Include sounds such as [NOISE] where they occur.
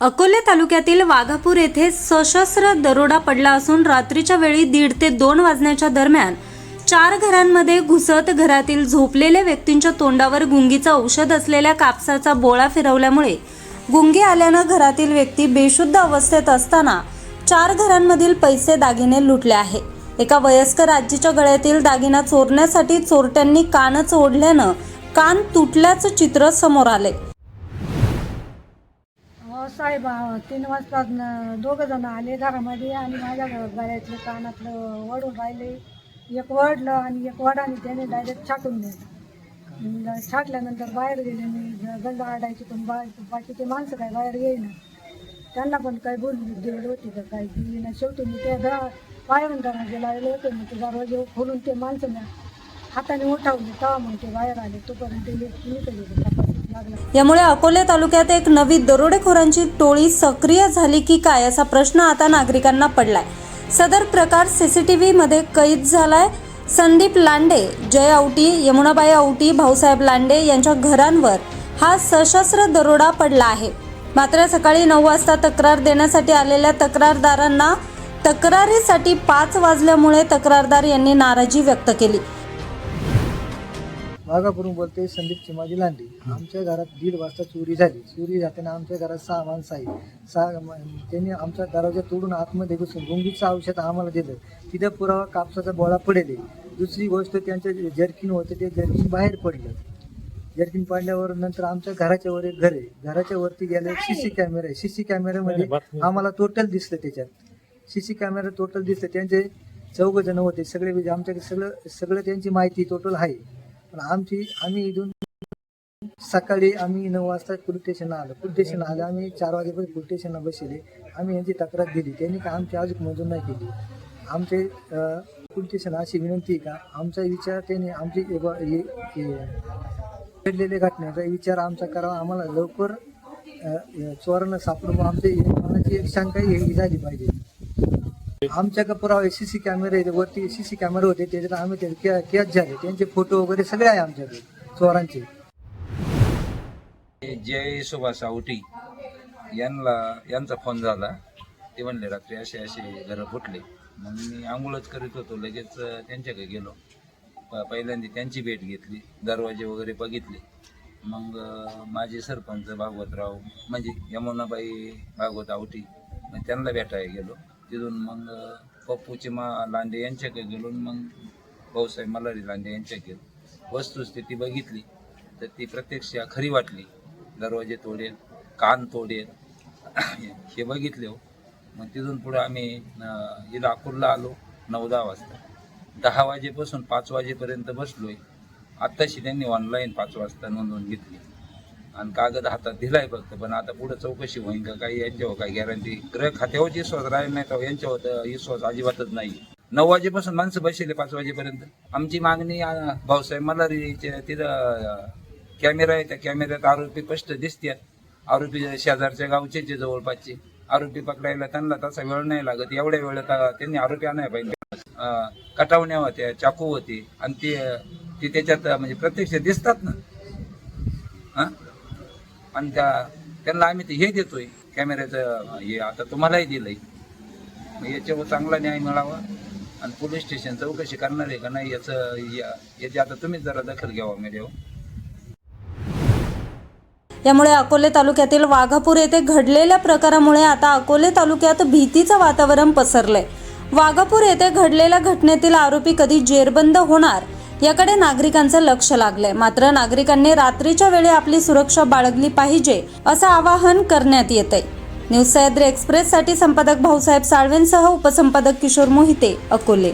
अकोले तालुक्यातील वाघापूर येथे सशस्त्र दरोडा पडला असून रात्रीच्या वेळी दीड ते दोन वाजण्याच्या दरम्यान चार घरांमध्ये घुसत घरातील झोपलेल्या व्यक्तींच्या तोंडावर गुंगीचं औषध असलेल्या कापसाचा बोळा फिरवल्यामुळे गुंगी आल्यानं घरातील व्यक्ती बेशुद्ध अवस्थेत असताना चार घरांमधील पैसे दागिने लुटले आहे. एका वयस्कर आजीच्या गळ्यातील दागिना चोरण्यासाठी चोरट्यांनी कानच ओढल्यानं कान तुटल्याचं चित्र समोर आले साहेब तीन वाजता दोघं जण आले घरामध्ये आणि माझ्या घ- गळ्यातलं कानातलं वडून राहिले एक वडलं आणि एक वडाने त्याने डायरेक्ट छाटून नेलं छाटल्यानंतर बाहेर गेले मी गंड आडायची पण बा बाकीचे माणसं काय बाहेर येईना त्यांना पण काही बोल दिली होती का काही दिली ना शेवटी मी त्या घरा बाहेरून घराचे लागले होते. मग ते दरवाजे खोलून ते माणसं हाताने उठावले. तेव्हा मग ते बाहेर आले. तोपर्यंत ते निघाले तपासत यामुळे अकोले तालुक्यात एक नवी दरोडेखोरांची टोळी सक्रिय झाली की काय असा प्रश्न आता नागरिकांना पडलाय. सदर प्रकार सीसीटीव्ही मध्ये कैद झालाय. संदीप लांडे जय औटी यमुनाबाई औटी भाऊसाहेब लांडे यांच्या घरांवर हा सशस्त्र दरोडा पडला आहे. मात्र सकाळी नऊ वाजता तक्रार देण्यासाठी आलेल्या तक्रारदारांना तक्रारीसाठी पाच वाजल्यामुळे तक्रारदार यांनी नाराजी व्यक्त केली. वाघापूरून बोलते संदीप चिमाजी लांडे. आमच्या घरात दीड वाजता चोरी झाली. चोरी जाताना आमच्या घरात सहा माणसं आहे सहा त्यांनी आमचा दरवाजा तोडून आतमध्ये घुसून गुंगीचं औषध आम्हाला दिलं. तिथं पुरावा कापसाचा बोळा पडेल दुसरी गोष्ट त्यांचं जर्किन होतं ते जर्किन बाहेर पडलं. जर्किन पडल्यावर नंतर आमच्या घराच्या वर एक घर आहे. घराच्या वरती गेलं सी सी कॅमेरा आहे. सी सी कॅमेऱ्यामध्ये आम्हाला टोटल दिसलं त्याच्यात. सी सी कॅमेरा टोटल दिसलं. त्यांचे चौघ जण होते. सगळे म्हणजे आमच्याकडे सगळं सगळं त्यांची माहिती टोटल आहे. पण आमची आम्ही इथून सकाळी आम्ही नऊ वाजता पोलीस स्टेशनला आलो. पोलीस स्टेशनला आलो आम्ही चार वाजेपर्यंत पोलीस स्टेशनला बसले. आम्ही यांची तक्रार दिली. त्यांनी का आमची अजून मंजूर नाही केली? आमचे अं, पोलीस स्टेशन अशी विनंती आहे का? आमचा विचार त्यांनी आमची हे घडलेल्या घटनेचा विचार आमचा करावा. आम्हाला लवकर चोरांना सापडून आमची मनाची एक शंका ही झाली पाहिजे. आमच्याकडे पुरावे सी सी कॅमेरे वरती सी सी कॅमेरे होते त्याच्यात आम्ही ते कॅच झाले. त्यांचे फोटो वगैरे सगळे आहे आमच्याकडे चोरांचे. जय सुभाष आवटी यांना यांचा फोन झाला. ते म्हणले रात्री असे असे घरं फुटले. मग मी आंघोळच करीत होतो लगेच त्यांच्याकडे गेलो. प- पहिल्यांदा त्यांची भेट घेतली दरवाजे वगैरे बघितले. मग माझे सरपंच भागवतराव म्हणजे यमुनाबाई भागवत आवटी मग त्यांना भेटायला गेलो. तिथून मग पप्पूची मा लांडे यांच्याकडे गेलो मग भाऊसाहेब मल्हारी लांडे यांच्याकडे गेलो. वस्तुस्थिती बघितली तर ती प्रत्यक्ष खरी वाटली. दरवाजे तोडेल कान तोडेल. [COUGHS] हे बघितले हो. मग तिथून पुढे आम्ही अं, इथं आलो नऊ दहा वाजता. दहा वाजेपासून पाच वाजेपर्यंत बसलोय. आत्ताशी त्यांनी ऑनलाईन पाच वाजता नोंदवून घेतली. आणि कागद हातात दिलाय फक्त. पण आता पुढे चौकशी होईन का काही यांच्यावर काही गॅरंटी ग्रह खात्यावर विश्वास राहील नाही तर यांच्यावर विश्वास अजिबातच नाही. नऊ वाजेपासून माणसं बसले पाच वाजेपर्यंत. आमची मागणी भाऊसाहेब मल्हारीच्या तिथं कॅमेरा आहे. त्या कॅमेऱ्यात आरोपी स्पष्ट दिसते आरोपी शेजारच्या गावचे जे जवळपासचे. आरोपी पकडायला त्यांना तसा वेळ नाही लागत. एवढ्या वेळेत त्यांनी आरोपी आणाय पाहिजे. कटावण्या होत्या चाकू होते. आणि ते त्याच्यात म्हणजे प्रत्यक्ष दिसतात ना. हां आणि त्या त्यांना आम्ही हे देतोय कॅमेऱ्याचं हे आता तुम्हालाही दिलंय. मग याच्यावर चांगला न्याय मिळावा आणि पोलीस स्टेशन चौकशी करणार आहे का नाही याचं याची आता तुम्हीच जरा दखल घ्यावा मीडियावर. यामुळे अकोले तालुक्यातील वाघापूर येथे घडलेल्या प्रकारामुळे आता अकोले तालुक्यात भीतीचं वातावरण पसरलंय. वाघापूर येथे घडलेल्या घटनेतील आरोपी कधी जेरबंद होणार? याकडे नागरिकांचं लक्ष लागलंय. मात्र नागरिकांनी रात्रीच्या वेळी आपली सुरक्षा बाळगली पाहिजे असं आवाहन करण्यात येतंय. न्यूज सह्याद्री एक्सप्रेससाठी संपादक भाऊसाहेब साळवेंसह उपसंपादक किशोर मोहिते अकोले.